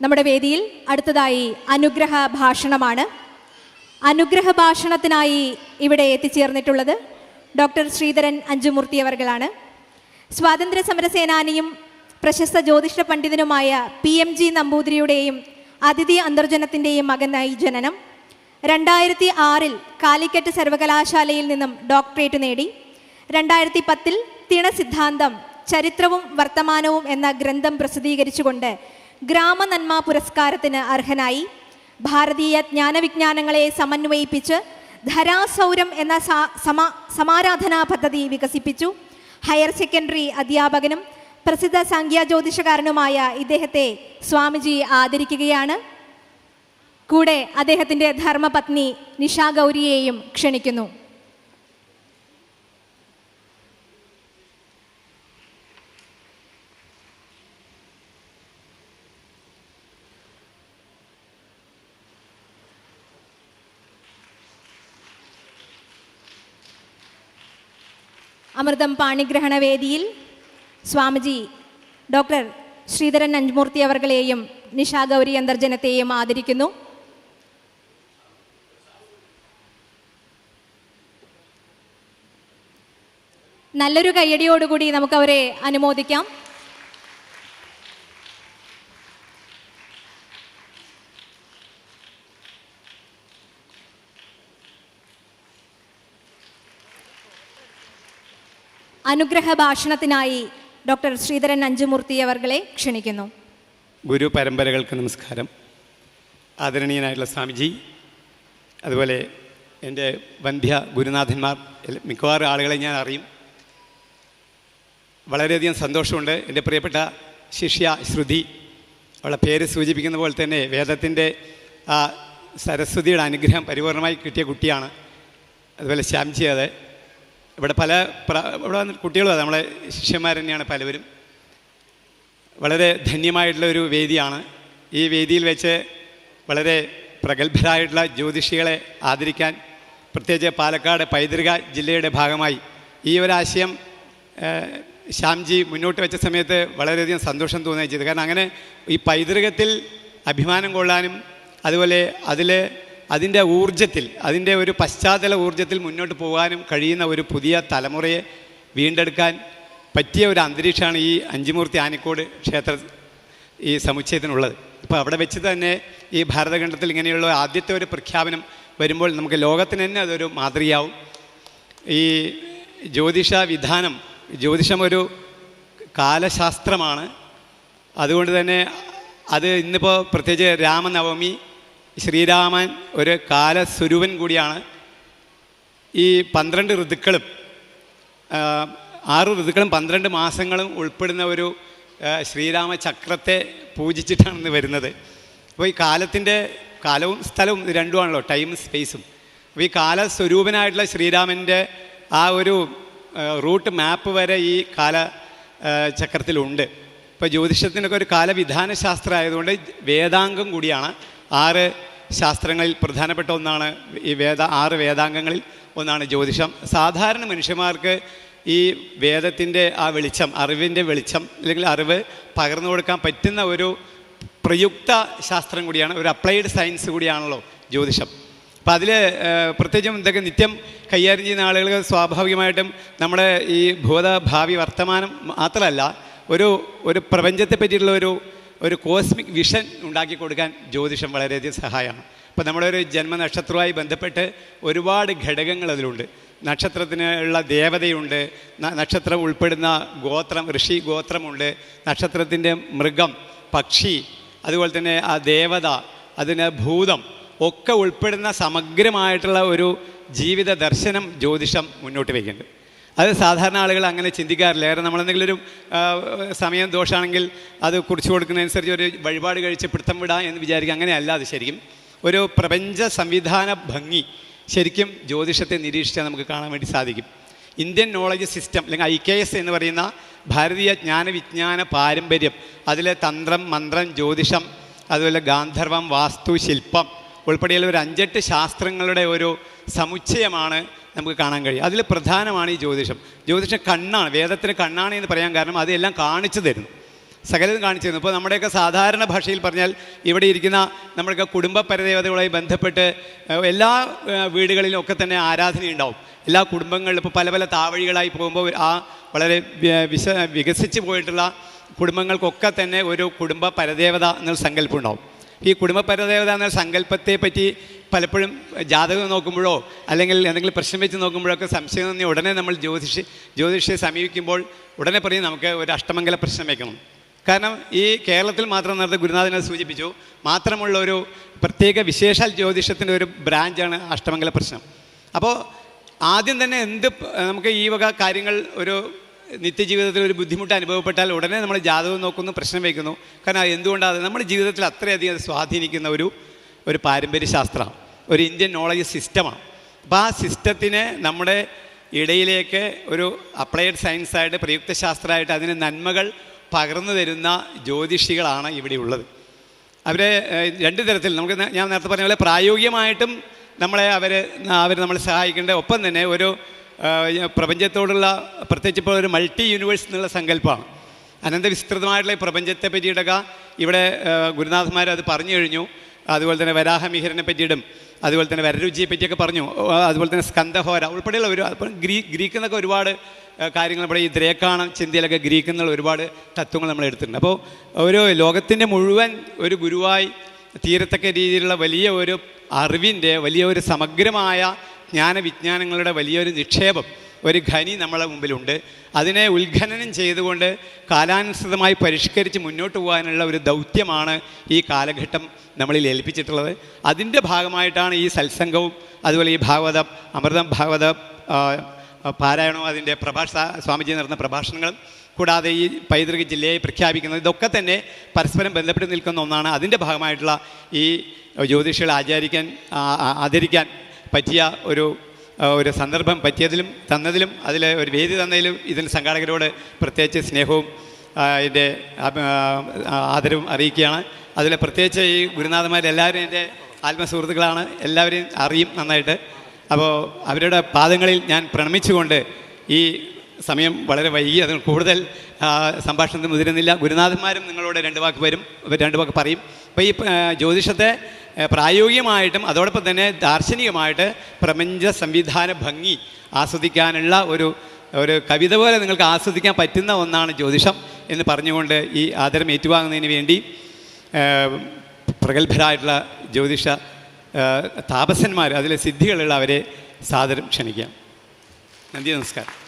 നമ്മുടെ വേദിയിൽ അടുത്തതായി അനുഗ്രഹ ഭാഷണമാണ്. അനുഗ്രഹ ഭാഷണത്തിനായി ഇവിടെ എത്തിച്ചേർന്നിട്ടുള്ളത് ഡോക്ടർ ശ്രീധരൻ അഞ്ചുമൂർത്തി അവർകളാണ്. സ്വാതന്ത്ര്യ സമര പ്രശസ്ത ജ്യോതിഷ പണ്ഡിതനുമായ പി എം ജി നമ്പൂതിരിയുടെയും അതിഥി അന്തർജനത്തിന്റെയും മകനായി ജനനം. രണ്ടായിരത്തി ആറിൽ കാലിക്കറ്റ് സർവകലാശാലയിൽ നിന്നും ഡോക്ടറേറ്റ് നേടി. രണ്ടായിരത്തി പത്തിൽ തിണ സിദ്ധാന്തം ചരിത്രവും വർത്തമാനവും എന്ന ഗ്രന്ഥം പ്രസിദ്ധീകരിച്ചുകൊണ്ട് ഗ്രാമനന്മ പുരസ്കാരത്തിന് അർഹനായി. ഭാരതീയ ജ്ഞാനവിജ്ഞാനങ്ങളെ സമന്വയിപ്പിച്ച് ധരാസൗരം എന്ന സമാരാധനാ പദ്ധതി വികസിപ്പിച്ചു. ഹയർ സെക്കൻഡറി അധ്യാപകനും പ്രസിദ്ധ സംഖ്യാ ജ്യോതിഷകാരനുമായ ഇദ്ദേഹത്തെ സ്വാമിജി ആദരിക്കുകയാണ്. കൂടെ അദ്ദേഹത്തിന്റെ ധർമ്മപത്നി നിഷാ ഗൗരിയെയും ക്ഷണിക്കുന്നു. അമൃതം പാണിഗ്രഹണ വേദിയിൽ സ്വാമിജി ഡോക്ടർ ശ്രീധരൻ അഞ്ജുമൂർത്തി അവർകളെയും നിഷാ ഗൗരി അന്തർജനത്തെയും ആദരിക്കുന്നു. നല്ലൊരു കയ്യടിയോടുകൂടി നമുക്ക് അവരെ അനുമോദിക്കാം. അനുഗ്രഹ ഭാഷണത്തിനായി ഡോക്ടർ ശ്രീധരൻ അഞ്ചുമൂർത്തി അവർകളെ ക്ഷണിക്കുന്നു. ഗുരു പരമ്പരകൾക്ക് നമസ്കാരം. ആദരണീയനായിട്ടുള്ള സ്വാമിജി അതുപോലെ എന്റെ വന്ധ്യ ഗുരുനാഥന്മാർ മിക്കവാറും ആളുകളെ ഞാൻ അറിയും. വളരെയധികം സന്തോഷമുണ്ട്. എന്റെ പ്രിയപ്പെട്ട ശിഷ്യ ശ്രുതി അവളുടെ പേര് സൂചിപ്പിക്കുന്ന പോലെ തന്നെ വേദത്തിന്റെ ആ സരസ്വതിയുടെ അനുഗ്രഹം പരിപൂർണമായി കിട്ടിയ കുട്ടിയാണ്. അതുപോലെ ശ്യാംജി അതെ. ഇവിടെ പല ഇവിടെ കുട്ടികളും അതെ നമ്മളെ ശിഷ്യന്മാർ തന്നെയാണ് പലവരും. വളരെ ധന്യമായിട്ടുള്ള ഒരു വേദിയാണ്. ഈ വേദിയിൽ വെച്ച് വളരെ പ്രഗത്ഭരായിട്ടുള്ള ജ്യോതിഷികളെ ആദരിക്കാൻ പ്രത്യേകിച്ച് പാലക്കാട് പൈതൃക ജില്ലയുടെ ഭാഗമായി ഈ ഒരാശയം ശ്യാംജി മുന്നോട്ട് വെച്ച സമയത്ത് വളരെയധികം സന്തോഷം തോന്നുകയും ചെയ്തു. കാരണം അങ്ങനെ ഈ പൈതൃകത്തിൽ അഭിമാനം കൊള്ളാനും അതുപോലെ അതിൽ അതിന്റെ ഊർജത്തിൽ അതിന്റെ ഒരു പശ്ചാത്തല ഊർജത്തിൽ മുന്നോട്ട് പോകാനും കഴിയുന്ന ഒരു പുതിയ തലമുറയെ വീണ്ടെടുക്കാൻ പറ്റിയ ഒരു അന്തരീക്ഷമാണ് ഈ അഞ്ചുമൂർത്തി ആനിക്കോട് ക്ഷേത്ര ഈ സമുച്ചയത്തിനുള്ളത്. ഇപ്പോൾ അവിടെ വെച്ച് തന്നെ ഈ ഭാരതഖണ്ഡത്തിൽ ഇങ്ങനെയുള്ള ആദ്യത്തെ ഒരു പ്രഖ്യാപനം വരുമ്പോൾ നമുക്ക് ലോകത്തിന് തന്നെ അതൊരു മാതൃകയാവും. ഈ ജ്യോതിഷ വിധാനം ജ്യോതിഷം ഒരു കാലശാസ്ത്രമാണ്. അതുകൊണ്ട് തന്നെ അത് ഇന്നിപ്പോൾ പ്രത്യേകിച്ച് രാമനവമി ശ്രീരാമൻ ഒരു കാലസ്വരൂപൻ കൂടിയാണ്. ഈ പന്ത്രണ്ട് ഋതുക്കളും ആറ് ഋതുക്കളും പന്ത്രണ്ട് മാസങ്ങളും ഉൾപ്പെടുന്ന ഒരു ശ്രീരാമ ചക്രത്തെ പൂജിച്ചിട്ടാണ് ഇന്ന് വരുന്നത്. അപ്പോൾ ഈ കാലത്തിന്റെ കാലവും സ്ഥലവും രണ്ടുമാണല്ലോ ടൈമും സ്പേസും അപ്പോൾ ഈ കാലസ്വരൂപനായിട്ടുള്ള ശ്രീരാമന്റെ ആ ഒരു റൂട്ട് മാപ്പ് വരെ ഈ കാല ചക്രത്തിലുണ്ട്. ഇപ്പോൾ ജ്യോതിഷത്തിനൊക്കെ ഒരു കാലവിധാന ശാസ്ത്രം ആയതുകൊണ്ട് വേദാംഗം കൂടിയാണ്. ആറ് ശാസ്ത്രങ്ങളിൽ പ്രധാനപ്പെട്ട ഒന്നാണ് ഈ വേദ ആറ് വേദാംഗങ്ങളിൽ ഒന്നാണ് ജ്യോതിഷം. സാധാരണ മനുഷ്യന്മാർക്ക് ഈ വേദത്തിന്റെ ആ വെളിച്ചം അറിവിന്റെ വെളിച്ചം അല്ലെങ്കിൽ അറിവ് പകർന്നു കൊടുക്കാൻ പറ്റുന്ന ഒരു പ്രയുക്ത ശാസ്ത്രം കൂടിയാണ് ഒരു അപ്ലൈഡ് സയൻസ് കൂടിയാണല്ലോ ജ്യോതിഷം. അപ്പം അതിൽ പ്രത്യേകിച്ചും ഇതൊക്കെ നിത്യം കൈകാര്യം ചെയ്യുന്ന ആളുകൾക്ക് സ്വാഭാവികമായിട്ടും നമ്മുടെ ഈ ഭൂത ഭാവി വർത്തമാനം മാത്രമല്ല ഒരു ഒരു പ്രപഞ്ചത്തെ പറ്റിയിട്ടുള്ള ഒരു ഒരു കോസ്മിക് വിഷൻ ഉണ്ടാക്കി കൊടുക്കാൻ ജ്യോതിഷം വളരെയധികം സഹായമാണ്. അപ്പോൾ നമ്മളൊരു ജന്മനക്ഷത്രവുമായി ബന്ധപ്പെട്ട് ഒരുപാട് ഘടകങ്ങൾ അതിലുണ്ട്. നക്ഷത്രത്തിനുള്ള ദേവതയുണ്ട് നക്ഷത്രം ഉൾപ്പെടുന്ന ഗോത്രം ഋഷി ഗോത്രമുണ്ട് നക്ഷത്രത്തിന്റെ മൃഗം പക്ഷി അതുപോലെ തന്നെ ആ ദേവത അതിന് ഭൂതം ഒക്കെ ഉൾപ്പെടുന്ന സമഗ്രമായിട്ടുള്ള ഒരു ജീവിത ദർശനം ജ്യോതിഷം മുന്നോട്ട് വയ്ക്കുന്നുണ്ട്. അത് സാധാരണ ആളുകൾ അങ്ങനെ ചിന്തിക്കാറില്ല. കാരണം നമ്മളെന്തെങ്കിലും ഒരു സമയം ദോഷമാണെങ്കിൽ അത് കുറിച്ച് കൊടുക്കുന്നതനുസരിച്ച് ഒരു വഴിപാട് കഴിച്ച് പിടുത്തം വിടാം എന്ന് വിചാരിക്കുക. അങ്ങനെയല്ല അത് ശരിക്കും. ഒരു പ്രപഞ്ച സംവിധാന ഭംഗി ശരിക്കും ജ്യോതിഷത്തെ നിരീക്ഷിച്ചാൽ നമുക്ക് കാണാൻ വേണ്ടി സാധിക്കും. ഇന്ത്യൻ നോളജ് സിസ്റ്റം അല്ലെങ്കിൽ ഐ കെ എസ് എന്ന് പറയുന്ന ഭാരതീയ ജ്ഞാനവിജ്ഞാന പാരമ്പര്യം അതിലെ തന്ത്രം മന്ത്രം ജ്യോതിഷം അതുപോലെ ഗാന്ധർവം വാസ്തു ശില്പം ഉൾപ്പെടെയുള്ള ഒരു അഞ്ചെട്ട് ശാസ്ത്രങ്ങളുടെ ഒരു സമുച്ചയമാണ് നമുക്ക് കാണാൻ കഴിയും. അതിൽ പ്രധാനമാണ് ഈ ജ്യോതിഷം. ജ്യോതിഷം കണ്ണാണ്. വേദത്തിന് കണ്ണാണ് എന്ന് പറയാൻ കാരണം അതെല്ലാം കാണിച്ചു തരുന്നു. സകലതും കാണിച്ചു തരുന്നു. ഇപ്പോൾ നമ്മുടെയൊക്കെ സാധാരണ ഭാഷയിൽ പറഞ്ഞാൽ ഇവിടെ ഇരിക്കുന്ന നമ്മുടെയൊക്കെ കുടുംബ പരദേവതകളുമായി ബന്ധപ്പെട്ട് എല്ലാ വീടുകളിലും ഒക്കെ തന്നെ ആരാധനയുണ്ടാവും എല്ലാ കുടുംബങ്ങളിലും ഇപ്പോൾ പല പല താവഴികളായി പോകുമ്പോൾ ആ വളരെ വിശ വികസിച്ച് പോയിട്ടുള്ള കുടുംബങ്ങൾക്കൊക്കെ തന്നെ ഒരു കുടുംബ പരദേവത എന്നൊരു സങ്കല്പം ഉണ്ടാവും. ഈ കുടുംബ പരദേവത എന്ന സങ്കല്പത്തെ പറ്റി പലപ്പോഴും ജാതകം നോക്കുമ്പോഴോ അല്ലെങ്കിൽ എന്തെങ്കിലും പ്രശ്നം വെച്ച് നോക്കുമ്പോഴൊക്കെ സംശയം തന്നെ ഉടനെ നമ്മൾ ജ്യോതിഷി ജ്യോതിഷിയെ സമീപിക്കുമ്പോൾ ഉടനെ പറയും നമുക്ക് ഒരു അഷ്ടമംഗല പ്രശ്നം വെക്കണം. കാരണം ഈ കേരളത്തിൽ മാത്രം നേരത്തെ ഗുരുനാഥനെ സൂചിപ്പിച്ചു. മാത്രമുള്ള ഒരു പ്രത്യേക വിശേഷാൽ ജ്യോതിഷത്തിന്റെ ഒരു ബ്രാഞ്ചാണ് അഷ്ടമംഗല പ്രശ്നം. അപ്പോൾ ആദ്യം തന്നെ എന്ത് നമുക്ക് ഈ വക കാര്യങ്ങൾ ഒരു നിത്യജീവിതത്തിൽ ഒരു ബുദ്ധിമുട്ട് അനുഭവപ്പെട്ടാൽ ഉടനെ നമ്മൾ ജാതകം നോക്കുന്നു പ്രശ്നം വയ്ക്കുന്നു കാരണം എന്തുകൊണ്ടാണ് നമ്മുടെ ജീവിതത്തിൽ അത്രയധികം സ്വാധീനിക്കുന്ന ഒരു ഒരു പാരമ്പര്യ ശാസ്ത്രമാണ് ഒരു ഇന്ത്യൻ നോളജ് സിസ്റ്റമാണ് അപ്പോൾ ആ സിസ്റ്റത്തിനെ നമ്മുടെ ഇടയിലേക്ക് ഒരു അപ്ലൈഡ് സയൻസായിട്ട് പ്രയുക്ത ശാസ്ത്രമായിട്ട് അതിന് നന്മകൾ പകർന്നു തരുന്ന ജ്യോതിഷികളാണ് ഇവിടെ ഉള്ളത്. അവരെ രണ്ട് തരത്തിൽ നമുക്ക് ഞാൻ നേരത്തെ പറഞ്ഞ പോലെ പ്രായോഗികമായിട്ടും നമ്മളെ അവർ അവർ നമ്മളെ സഹായിക്കേണ്ട ഒപ്പം തന്നെ ഒരു പ്രപഞ്ചത്തോടുള്ള പ്രത്യേകിച്ച് ഇപ്പോൾ ഒരു മൾട്ടി യൂണിവേഴ്സ് എന്നുള്ള സങ്കല്പമാണ്. അനന്തവിസ്തൃതമായിട്ടുള്ള ഈ പ്രപഞ്ചത്തെ പറ്റിയിട്ടൊക്കെ ഇവിടെ ഗുരുനാഥന്മാർ അത് പറഞ്ഞു കഴിഞ്ഞു. അതുപോലെ തന്നെ വരാഹമിഹിരനെ പറ്റിയിടും അതുപോലെ തന്നെ വരരുചിയെ പറ്റിയൊക്കെ പറഞ്ഞു അതുപോലെ തന്നെ സ്കന്ധഹോര ഉൾപ്പെടെയുള്ള ഒരു അപ്പം ഗ്രീ ഗ്രീക്ക് എന്നൊക്കെ ഒരുപാട് കാര്യങ്ങൾ നമ്മുടെ ഈ ദ്രേക്കാണ ചിന്തയിലൊക്കെ ഗ്രീക്കിൽ നിന്നുള്ള ഒരുപാട് തത്വങ്ങൾ നമ്മൾ എടുത്തിട്ടുണ്ട്. അപ്പോൾ ഒരു ലോകത്തിന്റെ മുഴുവൻ ഒരു ഗുരുവായി തീരത്തക്ക രീതിയിലുള്ള വലിയ ഒരു അറിവിന്റെ വലിയ ഒരു സമഗ്രമായ ജ്ഞാനവിജ്ഞാനങ്ങളുടെ വലിയൊരു നിക്ഷേപം ഒരു ഖനി നമ്മളെ മുമ്പിലുണ്ട്. അതിനെ ഉത്ഖനനം ചെയ്തുകൊണ്ട് കാലാനുസൃതമായി പരിഷ്കരിച്ച് മുന്നോട്ട് പോകാനുള്ള ഒരു ദൗത്യമാണ് ഈ കാലഘട്ടം നമ്മളിൽ ഏൽപ്പിച്ചിട്ടുള്ളത്. അതിന്റെ ഭാഗമായിട്ടാണ് ഈ സത്സംഗവും അതുപോലെ ഈ ഭാഗവതം അമൃതം ഭാഗവത പാരായണവും അതിന്റെ പ്രഭാഷ സ്വാമിജി നടന്ന പ്രഭാഷണങ്ങളും കൂടാതെ ഈ പൈതൃക ജില്ലയെ പ്രഖ്യാപിക്കുന്നത് ഇതൊക്കെ തന്നെ പരസ്പരം ബന്ധപ്പെട്ട് നിൽക്കുന്ന ഒന്നാണ്. അതിന്റെ ഭാഗമായിട്ടുള്ള ഈ ജ്യോതിഷികളെ ആചാരിക്കാൻ ആദരിക്കാൻ പറ്റിയ ഒരു ഒരു സന്ദർഭം പറ്റിയതിലും തന്നതിലും അതിൽ ഒരു വേദി തന്നതിലും ഇതിന് സംഘാടകരോട് പ്രത്യേകിച്ച് സ്നേഹവും എന്റെ ആദരവും അറിയിക്കുകയാണ്. അതിൽ പ്രത്യേകിച്ച് ഈ ഗുരുനാഥന്മാരെല്ലാവരും എന്റെ ആത്മസുഹൃത്തുക്കളാണ് എല്ലാവരെയും അറിയും നന്നായിട്ട്. അപ്പോൾ അവരുടെ പാദങ്ങളിൽ ഞാൻ പ്രണമിച്ചുകൊണ്ട് ഈ സമയം വളരെ വൈകി. അതിന് കൂടുതൽ സംഭാഷണത്തിന് മുതിരുന്നില്ല. ഗുരുനാഥന്മാരും നിങ്ങളോട് രണ്ട് വാക്ക് വരും രണ്ട് വാക്ക് പറയും. അപ്പോൾ ഈ ജ്യോതിഷത്തെ പ്രായോഗികമായിട്ടും അതോടൊപ്പം തന്നെ ദാർശനികമായിട്ട് പ്രപഞ്ച സംവിധാന ഭംഗി ആസ്വദിക്കാനുള്ള ഒരു ഒരു കവിത പോലെ നിങ്ങൾക്ക് ആസ്വദിക്കാൻ പറ്റുന്ന ഒന്നാണ് ജ്യോതിഷം എന്ന് പറഞ്ഞുകൊണ്ട് ഈ ആദരം ഏറ്റുവാങ്ങുന്നതിന് വേണ്ടി പ്രഗത്ഭരായിട്ടുള്ള ജ്യോതിഷ താപസന്മാർ അതിലെ സിദ്ധികളുള്ള അവരെ സാദരം ക്ഷണിക്കാം. നന്ദി നമസ്കാരം.